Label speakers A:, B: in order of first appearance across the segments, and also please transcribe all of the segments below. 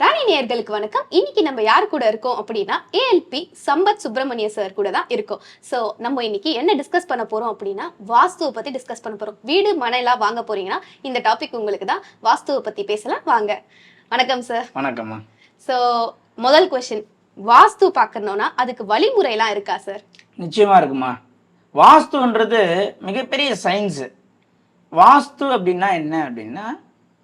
A: ராணி நேயர்களுக்கு வணக்கம். இன்னைக்கு நம்ம யார் கூட இருக்கோம் அப்படின்னா ஏஎல்பி சம்பத் சுப்பிரமணிய சார் கூட தான் இருக்கோம். ஸோ நம்ம இன்னைக்கு என்ன டிஸ்கஸ் பண்ண போறோம் அப்படின்னா வாஸ்துவை பத்தி டிஸ்கஸ் பண்ண போறோம். வீடு மனைலாம் வாங்க போறீங்கன்னா இந்த டாபிக் உங்களுக்கு தான் வாஸ்துவை பத்தி பேசலாம். வாங்க. வணக்கம் சார்
B: வணக்கம்மா.
A: ஸோ முதல் கொஸ்டின் வாஸ்து பார்க்கணும்னா அதுக்கு வழிமுறைலாம் இருக்கா சார்
B: நிச்சயமா இருக்குமா? வாஸ்துன்றது மிகப்பெரிய சயின்ஸு வாஸ்து அப்படின்னா என்ன அப்படின்னா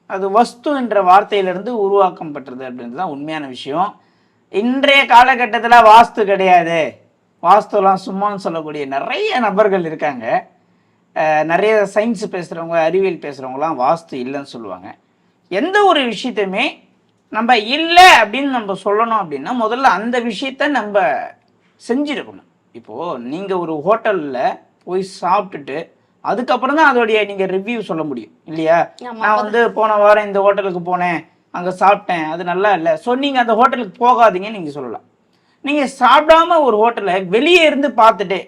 B: அது வஸ்து என்ற வார்த்தையிலிருந்து உருவாக்கம் பெற்றது அப்படின்றது தான் உண்மையான விஷயம். இன்றைய காலகட்டத்தில் வாஸ்து கிடையாது. வாஸ்துலாம் சும்மான்னு சொல்லக்கூடிய நிறைய நபர்கள் இருக்காங்க. நிறைய சயின்ஸ் பேசுகிறவங்க அறிவியல் பேசுகிறவங்களாம் வாஸ்து இல்லைன்னு சொல்லுவாங்க. எந்த ஒரு விஷயத்தையுமே நம்ம இல்லை அப்படின்னு நம்ம சொல்லணும் அப்படின்னா முதல்ல அந்த விஷயத்த நம்ம செஞ்சிருக்கணும். இப்போது நீங்கள் ஒரு ஹோட்டலில் போய் சாப்பிட்டுட்டு அதுக்கப்புறம் தான் அதோடைய நீங்கள் ரிவ்யூ சொல்ல முடியும் இல்லையா? நான் வந்து போன வாரம் இந்த ஹோட்டலுக்கு போனேன் அங்கே சாப்பிட்டேன் அது நல்லா இல்லை. ஸோ நீங்கள் அந்த ஹோட்டலுக்கு போகாதீங்கன்னு நீங்கள் சொல்லலாம். நீங்கள் சாப்பிடாம ஒரு ஹோட்டலை வெளியே இருந்து பார்த்துட்டு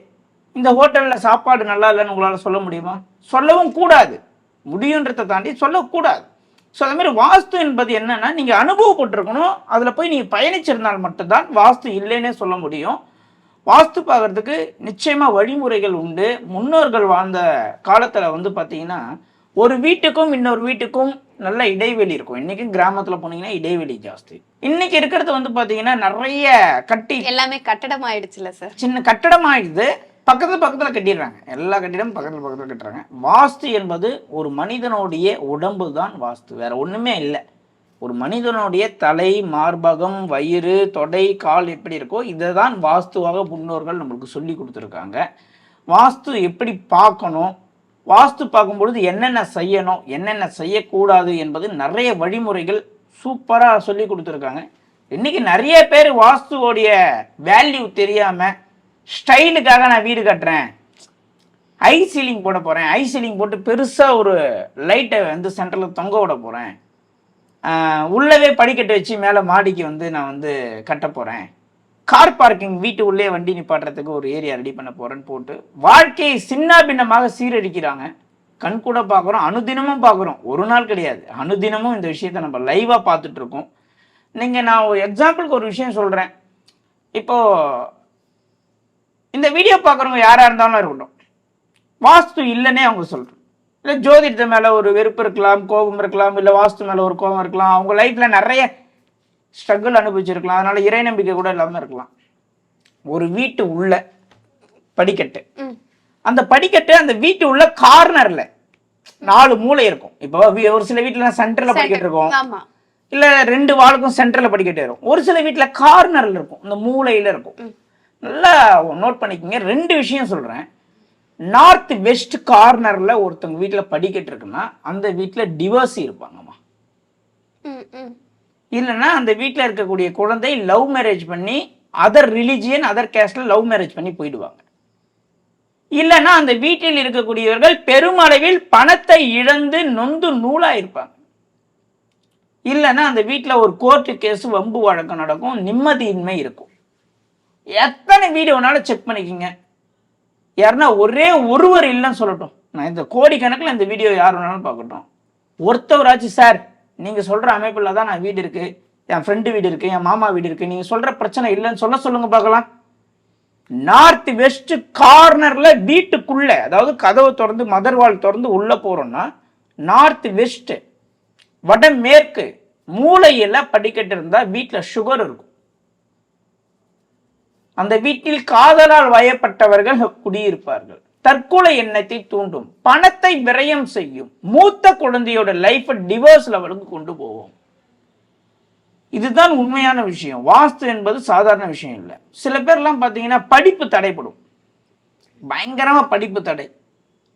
B: இந்த ஹோட்டலில் சாப்பாடு நல்லா இல்லைன்னு உங்களால் சொல்ல முடியுமா? சொல்லவும் கூடாது. முடியுன்றதை தாண்டி சொல்லக்கூடாது. ஸோ அதே மாதிரி வாஸ்து என்பது என்னன்னா நீங்கள் அனுபவப்பட்டிருக்கணும். அதில் போய் நீங்கள் பயணிச்சிருந்தால் மட்டும்தான் வாஸ்து இல்லைன்னே சொல்ல முடியும். வாஸ்து பார்க்கறதுக்கு நிச்சயமாக வழிமுறைகள் உண்டு. முன்னோர்கள் வாழ்ந்த காலத்தில் வந்து பார்த்தீங்கன்னா ஒரு வீட்டுக்கும் இன்னொரு வீட்டுக்கும் நல்ல இடைவெளி இருக்கும். இன்றைக்கும் கிராமத்தில் போனீங்கன்னா இடைவெளி ஜாஸ்தி. இன்னைக்கு இருக்கிறது வந்து பார்த்தீங்கன்னா நிறைய கட்டி
A: எல்லாமே கட்டடம் ஆயிடுச்சுல சார்.
B: சின்ன கட்டடம் ஆயிடுது. பக்கத்துல பக்கத்துல கட்டிடுறாங்க. எல்லா கட்டிடமும் பக்கத்துல பக்கத்துல கட்டுறாங்க. வாஸ்து என்பது ஒரு மனிதனுடைய உடம்பு தான் வாஸ்து. வேற ஒண்ணுமே இல்லை. ஒரு மனிதனுடைய தலை மார்பகம் வயிறு தொடை கால் எப்படி இருக்கோ இதை தான் வாஸ்துவாக முன்னோர்கள் நம்மளுக்கு சொல்லி கொடுத்துருக்காங்க. வாஸ்து எப்படி பார்க்கணும்? வாஸ்து பார்க்கும்பொழுது என்னென்ன செய்யணும்? என்னென்ன செய்யக்கூடாது என்பது நிறைய வழிமுறைகள் சூப்பராக சொல்லி கொடுத்துருக்காங்க. இன்றைக்கி நிறைய பேர் வாஸ்துவோடைய வேல்யூ தெரியாமல் ஸ்டைலுக்காக நான் வீடு கட்டுறேன். ஐ சீலிங் போட போகிறேன் ஐ சீலிங் போட்டு பெருசாக ஒரு லைட்டை வந்து சென்டரில் தொங்க விட போகிறேன் உள்ளவே படிக்கட்டு வச்சு மேலே மாடிக்கு வந்து நான் வந்து கட்ட போகிறேன் கார் பார்க்கிங் வீட்டு உள்ளே வண்டி நிப்பாட்டுறதுக்கு ஒரு ஏரியா ரெடி பண்ண போகிறேன்னு போட்டு வாழ்க்கையை சின்ன பின்னமாக சீரடிக்கிறாங்க கண் கூட பார்க்குறோம் அனுதினமும் பார்க்குறோம். ஒரு நாள் கிடையாது. அனுதினமும் இந்த விஷயத்தை நம்ம லைவாக பார்த்துட்ருக்கோம் நீங்கள் நான் ஒரு எக்ஸாம்பிளுக்கு ஒரு விஷயம் சொல்கிறேன் இப்போது இந்த வீடியோ பார்க்குறவங்க யாராக இருந்தாலும் இருக்கட்டும். வாஸ்து இல்லைன்னே அவங்க சொல்கிறோம் இல்லை ஜோதிடத்து மேலே ஒரு வெறுப்பு இருக்கலாம் கோபம் இருக்கலாம் இல்லை வாஸ்து மேலே ஒரு கோபம் இருக்கலாம் அவங்க லைஃப்பில் நிறைய ஸ்ட்ரகிள் அனுபவிச்சிருக்கலாம். அதனால இறை நம்பிக்கை கூட இல்லாமல் இருக்கலாம். ஒரு வீட்டு உள்ள படிக்கட்டு. அந்த படிக்கட்டு அந்த வீட்டு உள்ள கார்னர்ல நாலு மூலை இருக்கும். இப்போ ஒரு சில வீட்டுல சென்டர்ல படிக்கட்டு இருக்கும். இல்ல ரெண்டு வாளுக்கும் சென்டர்ல படிக்கட்டு இருக்கும் ஒரு சில வீட்டுல கார்னர்ல இருக்கும். இந்த மூலையில இருக்கும். நல்லா நோட் பண்ணிக்கங்க. ரெண்டு விஷயம் சொல்றேன். நார்த் வெஸ்ட் கார்னர்ல ஒருத்தவங்க வீட்டுல படிக்கட்டு இருக்குன்னா அந்த வீட்டுல டிவோர்ஸ் இருப்பாங்கம்மா. இல்லைன்னா அந்த வீட்டில் இருக்கக்கூடிய குழந்தை லவ் மேரேஜ் பண்ணி அதர் ரிலிஜியன் அதர் கேஸ்ட்ல லவ் மேரேஜ் பண்ணி போயிடுவாங்க. இல்லைன்னா அந்த வீட்டில் இருக்கக்கூடியவர்கள் பெருமளவில் பணத்தை இழந்து நொந்து நூலா இருப்பாங்க இல்லைன்னா அந்த வீட்டில் ஒரு கோர்ட்டு கேஸ் வம்பு வழக்கம் நடக்கும் நிம்மதியின்மை இருக்கும். எத்தனை வீடியோ வேணாலும் செக் பண்ணிக்கோங்க. யாருன்னா ஒரே ஒருவர் இல்லைன்னு சொல்லட்டும். நான் இந்த கோடிக்கணக்கில் இந்த வீடியோ யார் வேணாலும் பார்க்கட்டும். ஒருத்தவராச்சும் சார் நீங்கள் சொல்கிற அமைப்பில் தான் நான் வீடு இருக்குது என் ஃப்ரெண்டு வீடு இருக்குது என் மாமா வீடு இருக்குது நீங்கள் சொல்கிற பிரச்சனை இல்லைன்னு சொல்ல சொல்லுங்கள் பார்க்கலாம். நார்த் வெஸ்ட் கார்னரில் வீட்டுக்குள்ளே அதாவது கதவை திறந்து மதர்வால் திறந்து உள்ளே போகிறோன்னா நார்த் வெஸ்ட்டு வடமேற்கு மூளையில் படிக்கட்டு இருந்தால் வீட்டில் சுகர் இருக்கும். அந்த வீட்டில் காதலால் வயப்பட்டவர்கள் குடியிருப்பார்கள். தற்கொலை எண்ணத்தை தூண்டும் பணத்தை விரயம் செய்யும் மூத்த குழந்தையோட லைஃப் டிவோர்ஸ் லெவலுக்கு கொண்டு போவோம். இதுதான் உண்மையான விஷயம். வாஸ்து என்பது சாதாரண விஷயம் இல்லை. சில பேர்லாம் பார்த்தீங்கன்னா படிப்பு தடைப்படும் பயங்கரமாக படிப்பு தடை.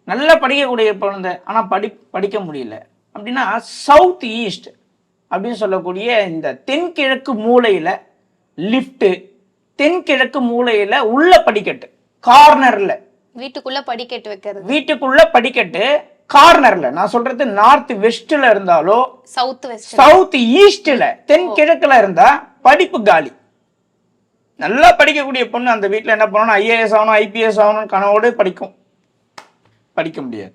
B: நல்லா படிக்கக்கூடிய குழந்தை ஆனால் படி படிக்க முடியல. அப்படின்னா சவுத் ஈஸ்ட் அப்படின்னு சொல்லக்கூடிய இந்த தென்கிழக்கு மூலையில் லிஃப்ட்டு தென்கிழக்கு மூலையில உள்ள படிக்கட்டு கார்னர்ல
A: வீட்டுக்குள்ள படிக்கட்டு வைக்கிறது.
B: வீட்டுக்குள்ள படிக்கட்டு கார்னர்ல நான் சொல்றது நார்த் வெஸ்ட்ல இருந்தாலோ
A: சவுத் வெஸ்ட்
B: சவுத் ஈஸ்ட்ல தென்கிழக்குல இருந்தா படிப்பு காலி. நல்லா படிக்கக்கூடிய பொண்ணு அந்த வீட்ல என்ன பண்ணணும் ஐஏஎஸ் ஆகணும் ஐபிஎஸ் ஆகணும் கனவோடு படிக்கும். படிக்க முடியாது.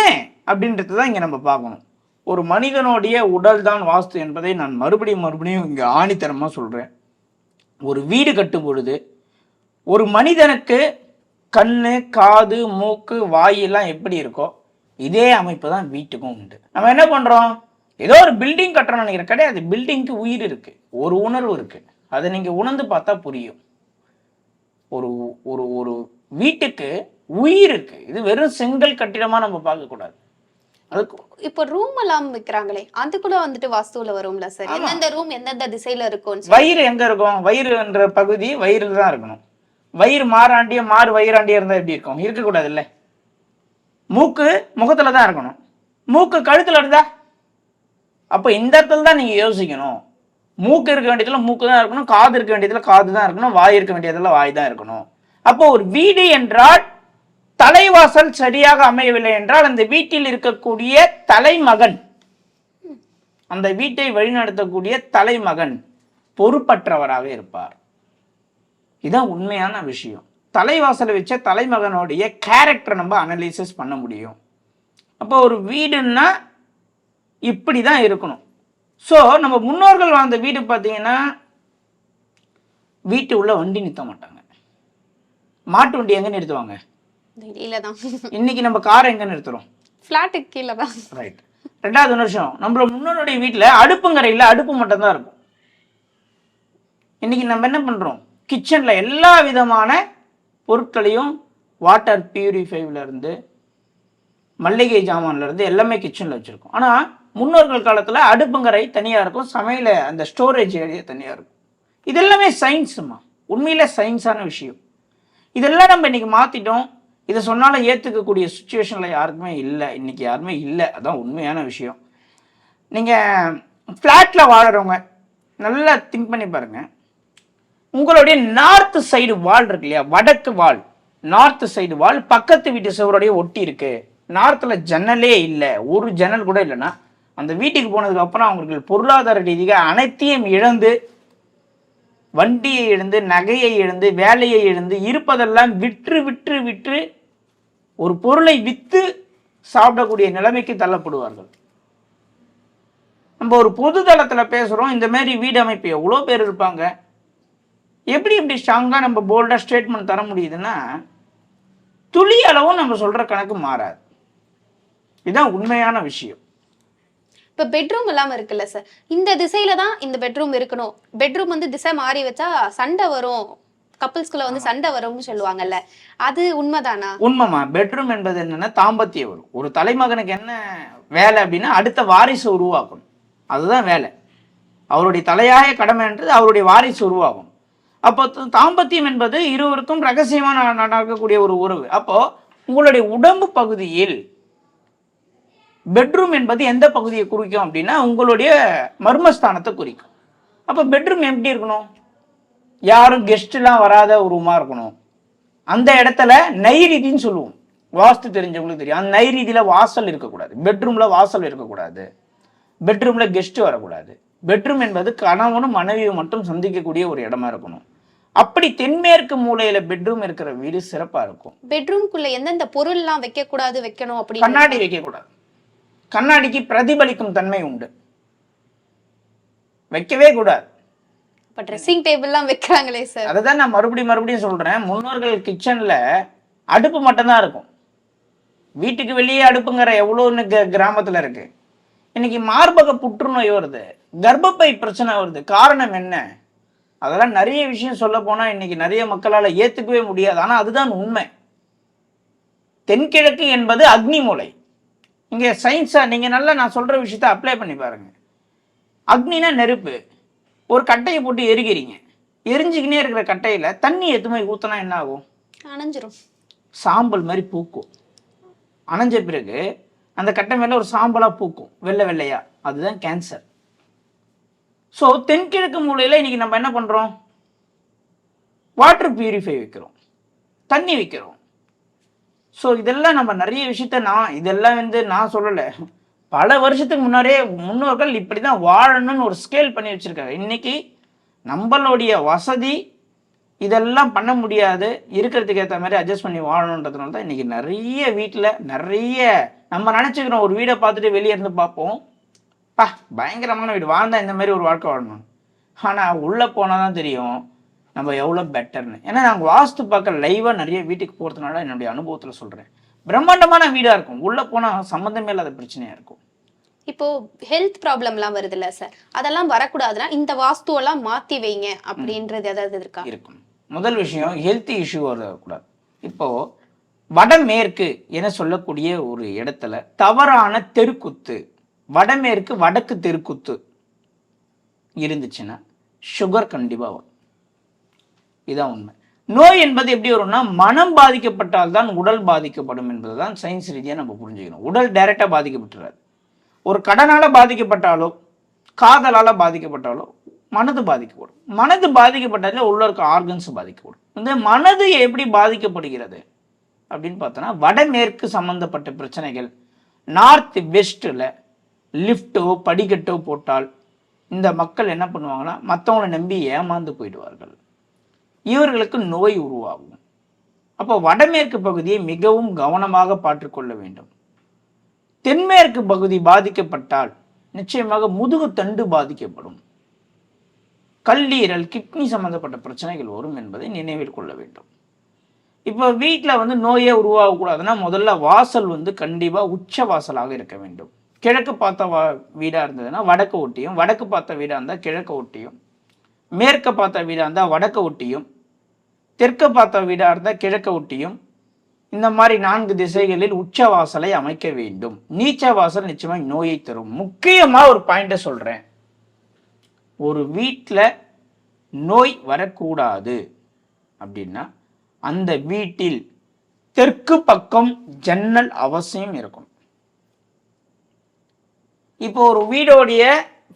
B: ஏன் அப்படின்றது தான் இங்க நம்ம பார்க்கணும். ஒரு மனிதனுடைய உடல் தான் வாஸ்து என்பதை நான் மறுபடியும் மறுபடியும் இங்கே ஆணித்தரமாக சொல்கிறேன் ஒரு வீடு கட்டும் பொழுது ஒரு மனிதனுக்கு கண் காது மூக்கு வாயெல்லாம் எப்படி இருக்கோ இதே அமைப்பு தான் வீட்டுக்கும் உண்டு. நம்ம என்ன பண்ணுறோம் ஏதோ ஒரு பில்டிங் கட்டுறோம்னு நினைக்கிற கிடையாது. பில்டிங்க்கு உயிர் இருக்குது ஒரு உணர்வு இருக்குது அதை நீங்கள் உணர்ந்து பார்த்தா புரியும். ஒரு ஒரு ஒரு வீட்டுக்கு உயிர் இருக்குது இது வெறும் செங்கல் கட்டிடமாக நம்ம பார்க்கக்கூடாது.
A: இப்போ ரூம் எல்லாம் வைக்கிறாங்களே அது கூட வந்துட்டு வாஸ்துல வரும்ல சார். எந்தெந்த ரூம் எந்தெந்த திசையில இருக்கும்னு
B: வயிறு எங்க இருக்கும்? வயிறு என்ற பகுதி வயிறுல தான் இருக்கணும். வயிறு மாறாண்டிய மாறு வயிறாண்டிய இருந்தா எப்படி இருக்கும்? இருக்கக்கூடாது இல்ல மூக்கு முகத்துல தான் இருக்கணும். மூக்கு கழுத்துல இருந்தா அப்போ இந்த இடத்துல தான் நீங்க யோசிக்கணும். மூக்கு இருக்க வேண்டியதுல மூக்கு தான் இருக்கணும். காது இருக்க வேண்டியதுல காது தான் இருக்கணும். வாய் இருக்க வேண்டியதுல வாய் தான் இருக்கணும். அப்போ ஒரு வீடு என்றால் தலைவாசல் சரியாக அமையவில்லை என்றால் அந்த வீட்டில் இருக்கக்கூடிய தலைமகன் அந்த வீட்டை வழிநடத்தக்கூடிய தலைமகன் பொறுப்பற்றவராக இருப்பார். இதுதான் உண்மையான விஷயம். தலைவாசலை வச்ச தலைமகனுடைய கேரக்டர் நம்ம அனலைசிஸ் பண்ண முடியும். அப்போ ஒரு வீடுன்னா இப்படி தான் இருக்கணும். ஸோ நம்ம முன்னோர்கள் வாழ்ந்த வீடு பார்த்தீங்கன்னா வீட்டு உள்ள வண்டி நிறுத்த மாட்டாங்க. மாட்டு வண்டி எங்கே நிறுத்துவாங்க?
A: வெளியில தான்
B: இன்னைக்கு நம்ம காரை எங்க நிறுத்துறோம்
A: ஃபிளாட்டுக்கு கீழே தான்
B: ரைட் ரெண்டாவது வருஷம் நம்மள முன்னோருடைய வீட்டில் அடுப்புங்கரையில் அடுப்பு மட்டும் தான் இருக்கும். இன்னைக்கு நம்ம என்ன பண்றோம்? கிச்சன்ல எல்லா விதமான பொருட்களையும் வாட்டர் பியூரிஃபைவ்ல இருந்து மல்லிகை ஜாமான்ல இருந்து எல்லாமே கிச்சன்ல வச்சிருக்கோம். ஆனா முன்னோர்கள் காலத்துல அடுப்புங்கரை தனியா இருக்கும் சமையல அந்த ஸ்டோரேஜ் ஏரியா தனியா இருக்கும். இது எல்லாமே சயின்ஸுமா உண்மையில சயின்ஸான விஷயம். இதெல்லாம் நம்ம இன்னைக்கு மாத்திட்டோம் இதை சொன்னாலும் ஏற்றுக்கக்கூடிய சுச்சுவேஷனில் யாருக்குமே இல்லை. இன்னைக்கு யாருமே இல்லை. அதான் உண்மையான விஷயம். நீங்கள் ஃப்ளாட்டில் வாழறவங்க நல்லா திங்க் பண்ணி பாருங்கள் உங்களுடைய நார்த் சைடு வால் இருக்கு இல்லையா? வடக்கு வால் நார்த் சைடு வால் பக்கத்து வீட்டு சுவரோடைய ஒட்டி இருக்கு. நார்த்தில் ஜன்னலே இல்லை. ஒரு ஜன்னல் கூட இல்லைன்னா அந்த வீட்டுக்கு போனதுக்கு அப்புறம் அவங்களுக்கு பொருளாதார ரீதியாக அனைத்தையும் இழந்து வண்டியை இழந்து நகையை இழந்து வேலையை இழந்து இருப்பதெல்லாம் விற்று விற்று விற்று ஒரு பொருளை விற்று சாப்பிடக்கூடிய நிலைமைக்கு தள்ளப்படுவார்கள். நம்ம ஒரு பொது தளத்தில் பேசுகிறோம் இந்த மாதிரி வீடு அமைப்பு எவ்வளோ பேர் இருப்பாங்க? எப்படி இப்படி ஸ்ட்ராங்காக நம்ம போல்டாக ஸ்டேட்மெண்ட் தர முடியுதுன்னா துளி அளவும் நம்ம சொல்கிற கணக்கு மாறாது. இதுதான் உண்மையான விஷயம்.
A: இப்போ பெட்ரூம் இல்லாமல் இருக்குல்ல சார் இந்த திசையில தான் இந்த பெட்ரூம் இருக்கணும். பெட்ரூம் வந்து திசை மாறி வச்சா சண்டை வரும். கப்பல்ஸ்குள்ள வந்து சண்டை வரும்னு சொல்லுவாங்கல்ல. அது உண்மைதானா?
B: உண்மைமா பெட்ரூம் என்பது என்னன்னா தாம்பத்தியம் வரும். ஒரு தலைமகனுக்கு என்ன வேலை அப்படின்னா அடுத்த வாரிசு உருவாக்கணும். அதுதான் வேலை. அவருடைய தலையாய கடமைன்றது அவருடைய வாரிசு உருவாகும். அப்போ தாம்பத்தியம் என்பது இருவருக்கும் ரகசியமா ந- நடக்கக்கூடிய ஒரு உறவு. அப்போ உங்களுடைய உடம்பு பகுதியில் பெட்ரூம் என்பது எந்த பகுதியை குறிக்கும் அப்படின்னா உங்களுடைய மர்மஸ்தானத்தை குறிக்கும். அப்போ பெட்ரூம் எப்படி இருக்கணும்? யாரும் கெஸ்ட்லாம் வராத ஒரு ரூமா இருக்கணும். அந்த இடத்துல நைரீதின்னு சொல்லுவோம். வாஸ்து தெரிஞ்சவங்களுக்கு தெரியும். அந்த நைரீதியில வாசல் இருக்கக்கூடாது. பெட்ரூம்ல வாசல் இருக்கக்கூடாது. பெட்ரூம்ல கெஸ்ட் வரக்கூடாது. பெட்ரூம் என்பது கணவனும் மனைவியும் மட்டும் சந்திக்கக்கூடிய ஒரு இடமா இருக்கணும். அப்படி தென்மேற்கு மூலையில பெட்ரூம் இருக்கிற வீடு சிறப்பா இருக்கும்.
A: பெட்ரூம்குள்ள எந்தெந்த பொருள் எல்லாம் வைக்க கூடாது வைக்கணும் அப்படின்னு
B: கண்ணாடி வைக்கக்கூடாது. கண்ணாடிக்கு பிரதிபலிக்கும் தன்மை உண்டு. வைக்கவே கூடாது.
A: இப்போ ட்ரெஸ்ஸிங் டேபிள்லாம் வைக்கிறாங்களே சார்
B: அதை தான் நான் மறுபடியும் மறுபடியும் சொல்கிறேன் முன்னோர்கள் கிச்சனில் அடுப்பு மட்டும்தான் இருக்கும். வீட்டுக்கு வெளியே அடுப்புங்கிற எவ்வளோன்னு க- இருக்குது இன்னைக்கு மார்பக புற்றுநோய் வருது. கர்ப்பப்பை பிரச்சனை வருது. காரணம் என்ன? அதெல்லாம் நிறைய விஷயம் சொல்ல போனால் இன்னைக்கு நிறைய மக்களால் ஏற்றுக்கவே முடியாது. ஆனால் அதுதான் உண்மை. தென்கிழக்கு என்பது அக்னி மூலை இங்கே சயின்ஸா நீங்கள் நல்லா நான் சொல்கிற விஷயத்த அப்ளை பண்ணி பாருங்கள் அக்னினா நெருப்பு. ஒரு கட்டையை போட்டு எரிக்கிறீங்க. எரிஞ்சுக்கினே இருக்கிற கட்டையில தண்ணி போய் ஊத்தினா என்ன ஆகும்
A: அணைஞ்சிரும்.
B: சாம்பல் மாதிரி பூக்கும். அணைஞ்ச பிறகு அந்த கட்டை மேல ஒரு சாம்பலா பூக்கும். வெள்ளை வெள்ளையா. அதுதான் கேன்சர் ஸோ தென்கிழக்கு மூலையில இன்னைக்கு நம்ம என்ன பண்றோம்? வாட்டர் பியூரிஃபை வைக்கிறோம். தண்ணி வைக்கிறோம். ஸோ இதெல்லாம் நம்ம நிறைய விஷயத்த நான் இதெல்லாம் வந்து நான் சொல்லலை. பல வருஷத்துக்கு முன்னாடியே முன்னோர்கள் இப்படி தான் வாழணும்னு ஒரு ஸ்கேல் பண்ணி வச்சுருக்காங்க. இன்னைக்கு நம்மளுடைய வசதி இதெல்லாம் பண்ண முடியாது. இருக்கிறதுக்கு ஏற்ற மாதிரி அட்ஜஸ்ட் பண்ணி வாழணுன்றதுனால தான் இன்றைக்கி நிறைய வீட்டில் நிறைய நம்ம நினச்சிக்கிறோம் ஒரு வீடை பார்த்துட்டு வெளியே இருந்து பார்ப்போம். பா பயங்கரமான வீடு. வாழ்ந்தால் இந்த மாதிரி ஒரு வாழ்க்கை வாழணும். ஆனால் உள்ளே போனால் தான் தெரியும் நம்ம எவ்வளோ பெட்டர்னு ஏன்னா நாங்கள் வாஸ்து பார்க்க லைவாக நிறைய வீட்டுக்கு போகிறதுனால என்னுடைய அனுபவத்தில் சொல்கிறேன் பிரம்மாண்டமான வீடாக இருக்கும். உள்ளே போனால் சம்மந்தமே இல்லாத பிரச்சனையாக இருக்கும்.
A: இப்போ ஹெல்த் ப்ராப்ளம்லாம் வருதுல்ல சார் அதெல்லாம் வரக்கூடாதுன்னா இந்த வாஸ்துவெல்லாம் மாத்தி வைங்க அப்படின்றது ஏதாவது இருக்கா?
B: இருக்கும். முதல் விஷயம் ஹெல்த் இஷ்யூ வரக்கூடாது. இப்போ வடமேற்கு என சொல்லக்கூடிய ஒரு இடத்துல தவறான தெருக்குத்து வடமேற்கு வடக்கு தெருக்குத்து இருந்துச்சுன்னா சுகர் கண்டிப்பாக வரும். இதான் உண்மை. நோய் என்பது எப்படி வரும்னா மனம் பாதிக்கப்பட்டால் தான் உடல் பாதிக்கப்படும் என்பதுதான் சயின்ஸ் ரீதியாக நம்ம புரிஞ்சுக்கணும். உடல் டைரெக்டாக பாதிக்கப்பட்டுறாரு ஒரு கடனால் பாதிக்கப்பட்டாலோ காதலால் பாதிக்கப்பட்டாலோ மனது பாதிக்கப்படும். மனது பாதிக்கப்பட்டாலே உள்ள இருக்க ஆர்கன்ஸ் பாதிக்கப்படும். இந்த மனது எப்படி பாதிக்கப்படுகிறது அப்படின்னு பார்த்தோன்னா வடமேற்கு சம்பந்தப்பட்ட பிரச்சனைகள் நார்த் வெஸ்ட்டில் லிஃப்ட்டோ படிக்கட்டோ போட்டால் இந்த மக்கள் என்ன பண்ணுவாங்கன்னா மற்றவங்களை நம்பி ஏமாந்து போயிடுவார்கள். இவர்களுக்கு நோய் உருவாகும். அப்போ வடமேற்கு பகுதியை மிகவும் கவனமாக பார்த்துக்கொள்ள வேண்டும். தென்மேற்கு பகுதி பாதிக்கப்பட்டால் நிச்சயமாக முதுகு தண்டு பாதிக்கப்படும். கல்லீரல் கிட்னி சம்பந்தப்பட்ட பிரச்சனைகள் வரும் என்பதை நினைவில் கொள்ள வேண்டும். இப்போ வீட்டில் வந்து நோயே உருவாகக்கூடாதுன்னா முதல்ல வாசல் வந்து கண்டிப்பாக உச்ச வாசலாக இருக்க வேண்டும். கிழக்கு பார்த்த வா வீடாக இருந்ததுன்னா வடக்கு ஒட்டியும் வடக்கு பார்த்த வீடாக இருந்தால் கிழக்கு ஒட்டியும் மேற்க பார்த்த வீடாக இருந்தால் வடக்கு ஒட்டியும் தெற்கு பார்த்த வீடாக இருந்தால் கிழக்க ஒட்டியும் இந்த மாதிரி நான்கு திசைகளில் உச்ச வாசலை அமைக்க வேண்டும். நீச்ச வாசல் நிச்சயமாக நோயை தரும். முக்கியமாக ஒரு பாயிண்ட்டை சொல்கிறேன் ஒரு வீட்டில் நோய் வரக்கூடாது. அப்படின்னா அந்த வீட்டில் தெற்கு பக்கம் ஜன்னல் அவசியம் இருக்கும் இப்போ ஒரு வீடோடைய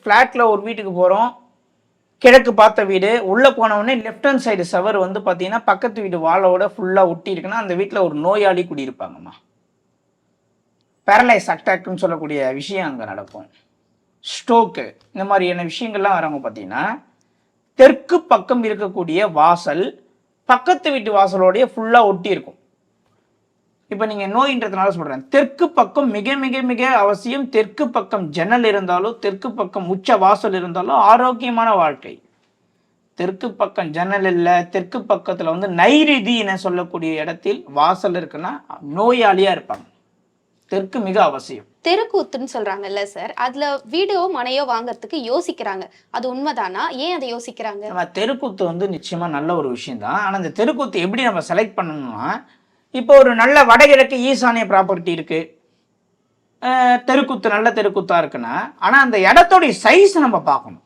B: ஃப்ளாட்டில் ஒரு வீட்டுக்கு போகிறோம் கிழக்கு பார்த்த வீடு உள்ளே போனவுடனே லெஃப்ட் ஹேண்ட் சைடு சவர் வந்து பார்த்தீங்கன்னா பக்கத்து வீடு வாழோட ஃபுல்லாக ஒட்டி இருக்குன்னா அந்த வீட்டில் ஒரு நோயாளி குடியிருப்பாங்கம்மா. பேரலைஸ் அட்டாக்னு சொல்லக்கூடிய விஷயம் அங்கே நடக்கும். ஸ்ட்ரோக்கு இந்த மாதிரியான விஷயங்கள்லாம் வரவங்க பார்த்தீங்கன்னா தெற்கு பக்கம் இருக்கக்கூடிய வாசல் பக்கத்து வீட்டு வாசலோடைய ஃபுல்லாக ஒட்டி இருக்கும். இப்போ நீங்கள் நோயின்றதுனால சொல்கிறேன் தெற்கு பக்கம் மிக மிக மிக அவசியம் தெற்கு பக்கம் ஜன்னல் இருந்தாலோ தெற்கு பக்கம் உச்ச வாசல் இருந்தாலோ ஆரோக்கியமான வாழ்க்கை. தெற்கு பக்கம் ஜன்னல் இல்லை தெற்கு பக்கத்தில் வந்து நைரிதி என சொல்லக்கூடிய இடத்தில் வாசல் இருக்குன்னா நோயாளியாக இருப்பாங்க. தெற்கு மிக அவசியம்.
A: தெருக்கூத்துன்னு சொல்றாங்கல்ல சார். அதுல வீடோ மனையோ வாங்குறதுக்கு யோசிக்கிறாங்க. அது உண்மைதானா? ஏன் அதை யோசிக்கிறாங்க?
B: தெருக்கூத்து வந்து நிச்சயமாக நல்ல ஒரு விஷயம் தான் ஆனால் இந்த தெருக்கூத்து எப்படி நம்ம செலக்ட் பண்ணணும்னா இப்போ ஒரு நல்ல வடகிழக்கு ஈசானிய ப்ராப்பர்ட்டி இருக்குது தெருக்கூத்து நல்ல தெருக்குத்தாக இருக்குன்னா ஆனால் அந்த இடத்தோடைய சைஸ் நம்ம பார்க்கணும்.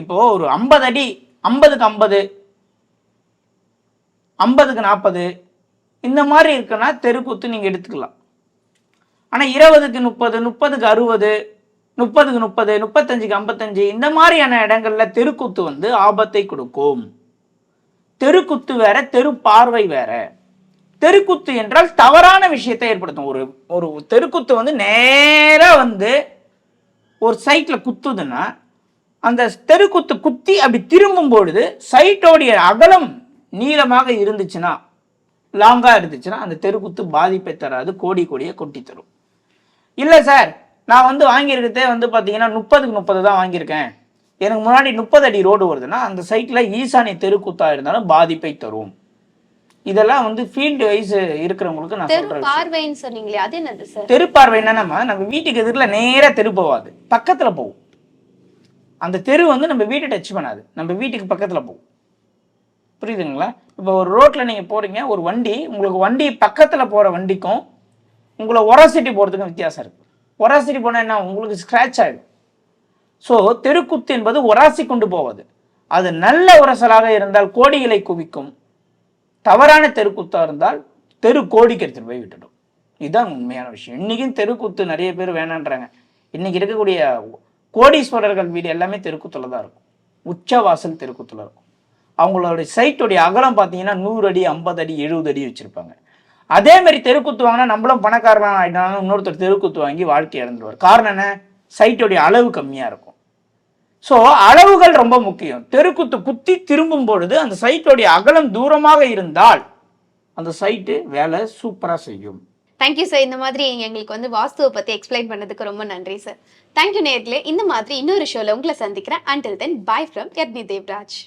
B: இப்போது ஒரு ஐம்பது அடி ஐம்பதுக்கு ஐம்பது ஐம்பதுக்கு நாற்பது இந்த மாதிரி இருக்குன்னா தெருக்கூத்து நீங்கள் எடுத்துக்கலாம். ஆனால் இருபதுக்கு முப்பது முப்பதுக்கு அறுபது முப்பதுக்கு முப்பது முப்பத்தஞ்சுக்கு ஐம்பத்தஞ்சு இந்த மாதிரியான இடங்களில் தெருக்கூத்து வந்து ஆபத்தை கொடுக்கும். தெருக்குத்து வேற தெரு பார்வை வேற. தெருக்குத்து என்றால் தவறான விஷயத்தை ஏற்படுத்தும். ஒரு ஒரு தெருக்குத்து வந்து நேராக வந்து ஒரு சைட்டில் குத்துதுன்னா அந்த தெருக்குத்து குத்தி அப்படி திரும்பும் பொழுது சைட்டோடைய அகலம் நீளமாக இருந்துச்சுன்னா லாங்காக இருந்துச்சுன்னா அந்த தெருக்குத்து பாதிப்பை தராது கோடி கோடியை கொட்டி தரும். இல்லை சார் நான் வந்து வாங்கியிருக்கிறதே வந்து பார்த்தீங்கன்னா முப்பதுக்கு முப்பது தான் வாங்கியிருக்கேன். எனக்கு முன்னாடி முப்பது அடி ரோடு வருதுன்னா அந்த சைட்டில் ஈசானிய தெருக்குத்தாக இருந்தாலும் பாதிப்பை தரும். இதெல்லாம் வந்து ஃபீல்டு வைஸ் இருக்கிறவங்களுக்கு நான்
A: தெரு பார்வைன்னு சொன்னீங்களே அது என்னது சார்?
B: தெருப்பார்வை என்னன்னா நம்ம வீட்டுக்கு எதிரில் நேராக தெரு போகாது பக்கத்தில் போகும். அந்த தெரு வந்து நம்ம வீட்டை டச் பண்ணாது. நம்ம வீட்டுக்கு பக்கத்தில் போகும். புரியுதுங்களா? இப்போ ஒரு ரோட்டில் நீங்கள் போகிறீங்க ஒரு வண்டி உங்களுக்கு வண்டி பக்கத்தில் போகிற வண்டிக்கும் உங்களை ஒராசிட்டி போகிறதுக்கும் வித்தியாசம் இருக்குது ஒராசிட்டி போனால் என்ன உங்களுக்கு ஸ்க்ராட்ச் ஆகிடும் ஸோ தெருக்குத்து என்பது ஒராசி கொண்டு போவது. அது நல்ல உரசலாக இருந்தால் கோடிகளை குவிக்கும். தவறான தெருக்கூத்தாக இருந்தால் தெரு கோடிக்கு எடுத்துகிட்டு போய் விட்டுடும். இதுதான் உண்மையான விஷயம். இன்றைக்கும் தெருக்குத்து நிறைய பேர் வேணான்றாங்க. இன்றைக்கி இருக்கக்கூடிய கோடீஸ்வரர்கள் வீடு எல்லாமே தெருக்கூத்தில் தான் இருக்கும். உச்சவாசல் தெருக்கூத்தில் இருக்கும். அவங்களோட சைட்டுடைய அகலம் பார்த்தீங்கன்னா நூறு அடி ஐம்பது அடி எழுபது அடி வச்சுருப்பாங்க. அதே மாதிரி தெருக்குத்து வாங்கினா நம்மளும் பணக்காரலாம் ஆகிட்டாலும் இன்னொருத்தர் தெருக்குத்து வாங்கி வாழ்க்கை இழந்துருவார். காரணம் என்ன? சைட்டுடைய அளவு கம்மியாக இருக்கும். ஸோ அளவுகள் ரொம்ப முக்கியம். தெருக்குத்து குத்தி திரும்பும் பொழுது அந்த சைட்டோடைய அகலம் தூரமாக இருந்தால் அந்த சைட்டு வேலை சூப்பராக செய்யும்.
A: தேங்க்யூ சார் இந்த மாதிரி எங்களுக்கு வந்து வாஸ்துவை பற்றி எக்ஸ்பிளைன் பண்ணதுக்கு ரொம்ப நன்றி சார் தேங்க்யூ நேர்களே இந்த மாதிரி இன்னொரு ஷோவில் உங்களை சந்திக்கிறேன். அண்டில் தென் பாய் ஃப்ரம் யர்னி தேவ்ராஜ்